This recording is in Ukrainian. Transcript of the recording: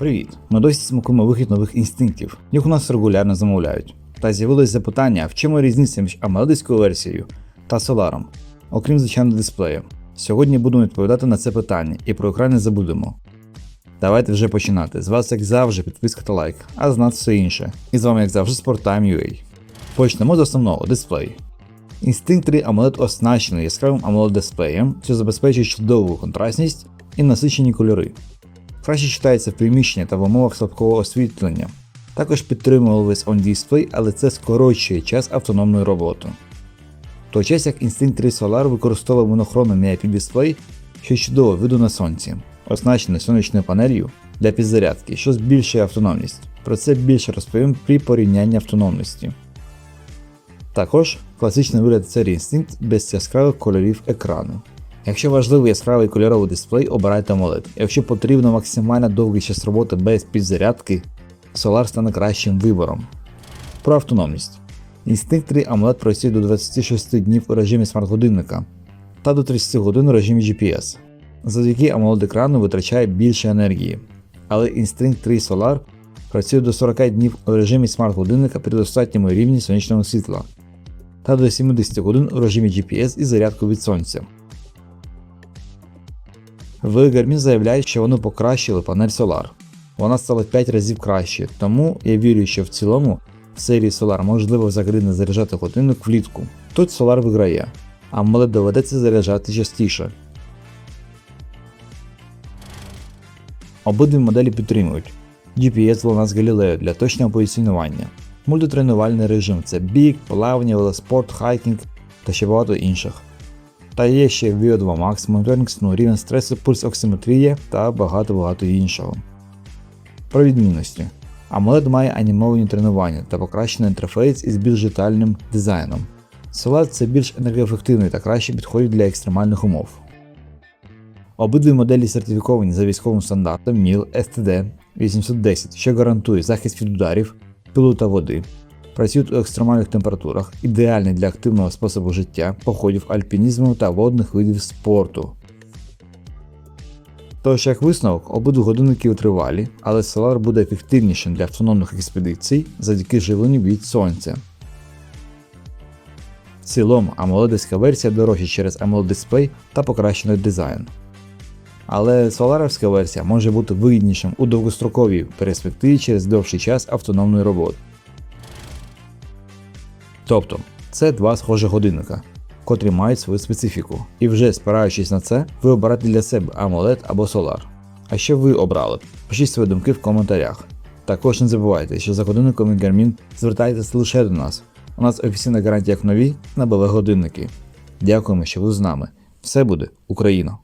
Привіт! Ми досі смакуємо вихід нових інстинктів, їх у нас регулярно замовляють. Та з'явилось запитання, в чому різниця між амелодиською версією та Solar, окрім звичайного дисплею. Сьогодні будемо відповідати на це питання і про екран не забудемо. Давайте вже починати. З вас, як завжди, підписка та лайк, а з нас все інше. І з вами, як завжди, Sporttime.ua. Почнемо з основного дисплей. Instinct 3 AMOLED оснащений яскравим AMOLED дисплеєм, що забезпечує чудову контрастність і насичені кольори. Краще читається в приміщенні та в умовах слабкого освітлення. Також підтримує Always On Display, але це скорочує час автономної роботи. В той час як Instinct 3 Solar використовує монохронний NIP дисплей, що чудово виду на сонці, оснащений сонячною панелью для підзарядки, що збільшує автономність. Про це більше розповім при порівнянні автономності. Також класичний вигляд серії Instinct без яскравих кольорів екрану. Якщо важливий яскравий кольоровий дисплей, обирайте AMOLED. Якщо потрібно максимально довгий час роботи без підзарядки, Solar стане кращим вибором. Про автономність. Instinct 3 AMOLED працює до 26 днів у режимі смарт-годинника та до 30 годин у режимі GPS. Завдяки AMOLED екрану витрачає більше енергії. Але Instinct 3 Solar працює до 40 днів у режимі смарт-годинника при достатньому рівні сонячного світла та до 70 годин у режимі GPS із зарядкою від сонця. В Garmin заявляють, що вони покращили панель Solar. Вона стала 5 разів краще, тому я вірю, що в цілому в серії Solar можливо взагалі не заряджати годинник влітку. Тут Solar виграє, а AMOLED доведеться заряджати частіше. Обидві моделі підтримують GPS GLONASS Galileo для точного позиціонування, мультитренувальний режим це біг, плавання, велоспорт, хайкінг та ще багато інших. Та є ще VO2 Max, моніторинг сну, рівень стресу, пульс оксиметрія та багато-багато іншого. Про відмінності. AMOLED має анімовані тренування та покращений інтерфейс із більш детальним дизайном. Solar це більш енергоефективний та краще підходить для екстремальних умов. Обидві моделі сертифіковані за військовим стандартом MIL STD 810, що гарантує захист від ударів, пилу та води. Працюють у екстремальних температурах, ідеальний для активного способу життя, походів альпінізму та водних видів спорту. Тож, як висновок, обидві годинники тривалі, але Solar буде ефективнішим для автономних експедицій завдяки живленню від сонця. В цілому AMOLED версія дорожча через AMOLED дисплей та покращений дизайн. Але соларовська версія може бути вигіднішим у довгостроковій перспективі через довший час автономної роботи. Тобто, це два схожі годинника, котрі мають свою специфіку. І вже спираючись на це, ви обираєте для себе AMOLED або Solar. А що ви обрали? Пишіть свої думки в коментарях. Також не забувайте, що за годинником від Garmin звертайтеся лише до нас. У нас офіційна гарантія як нові на БВ годинники. Дякуємо, що ви з нами. Все буде Україна!